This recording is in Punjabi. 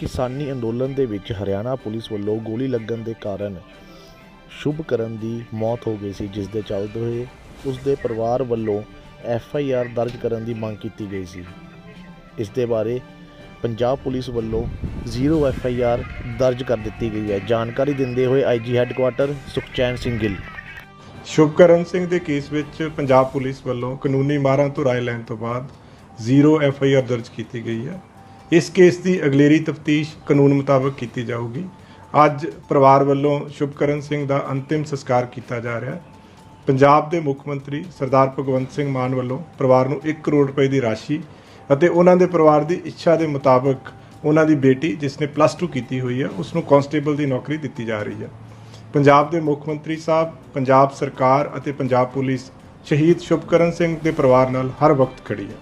ਕਿਸਾਨੀ ਅੰਦੋਲਨ ਦੇ ਵਿੱਚ ਹਰਿਆਣਾ ਪੁਲਿਸ ਵੱਲੋਂ ਗੋਲੀ ਲੱਗਣ ਦੇ ਕਾਰਨ ਸ਼ੁਭਕਰਨ ਦੀ ਮੌਤ ਹੋ ਗਈ ਸੀ, ਜਿਸ ਦੇ ਚੱਲਦੇ ਹੋਏ ਉਸ ਦੇ ਪਰਿਵਾਰ ਵੱਲੋਂ ਐਫ ਆਈ ਆਰ ਦਰਜ ਕਰਨ ਦੀ ਮੰਗ ਕੀਤੀ ਗਈ ਸੀ। ਇਸ ਦੇ ਬਾਰੇ ਪੰਜਾਬ ਪੁਲਿਸ ਵੱਲੋਂ ਜ਼ੀਰੋ ਐਫ ਆਈ ਆਰ ਦਰਜ ਕਰ ਦਿੱਤੀ ਗਈ ਹੈ। ਜਾਣਕਾਰੀ ਦਿੰਦੇ ਹੋਏ I G headquarters Sukhchain Singh Gill. Shubhkaran Singh ਦੇ ਕੇਸ ਵਿੱਚ ਪੰਜਾਬ ਪੁਲਿਸ ਵੱਲੋਂ ਕਾਨੂੰਨੀ ਮਾਰਾਂ ਤੋਂ ਰਾਏ ਲੈਣ ਤੋਂ ਬਾਅਦ ਜ਼ੀਰੋ ਐਫ ਆਈ ਆਰ ਦਰਜ ਕੀਤੀ ਗਈ ਹੈ। ਇਸ ਕੇਸ ਦੀ ਅਗਲੇਰੀ ਤਫਤੀਸ਼ ਕਾਨੂੰਨ ਮੁਤਾਬਕ ਕੀਤੀ ਜਾਊਗੀ। ਅੱਜ ਪਰਿਵਾਰ ਵੱਲੋਂ ਸ਼ੁਭਕਰਨ ਸਿੰਘ ਦਾ ਅੰਤਿਮ ਸੰਸਕਾਰ ਕੀਤਾ ਜਾ ਰਿਹਾ ਹੈ। ਪੰਜਾਬ ਦੇ ਮੁੱਖ ਮੰਤਰੀ ਸਰਦਾਰ ਭਗਵੰਤ ਸਿੰਘ ਮਾਨ ਵੱਲੋਂ ਪਰਿਵਾਰ ਨੂੰ 1 ਕਰੋੜ ਰੁਪਏ ਦੀ ਰਾਸ਼ੀ ਅਤੇ ਉਹਨਾਂ ਦੇ ਪਰਿਵਾਰ ਦੀ ਇੱਛਾ ਦੇ ਮੁਤਾਬਕ ਉਹਨਾਂ ਦੀ ਬੇਟੀ, ਜਿਸ ਨੇ ਪਲੱਸ 2 ਕੀਤੀ ਹੋਈ ਹੈ, ਉਸ ਨੂੰ ਕਾਂਸਟੇਬਲ ਦੀ ਨੌਕਰੀ ਦਿੱਤੀ ਜਾ ਰਹੀ ਹੈ। ਪੰਜਾਬ ਦੇ ਮੁੱਖ ਮੰਤਰੀ ਸਾਹਿਬ, ਪੰਜਾਬ ਸਰਕਾਰ ਅਤੇ ਪੰਜਾਬ ਪੁਲਿਸ ਸ਼ਹੀਦ ਸ਼ੁਭਕਰਨ ਸਿੰਘ ਦੇ ਪਰਿਵਾਰ ਨਾਲ ਹਰ ਵਕਤ ਖੜੀ ਹੈ।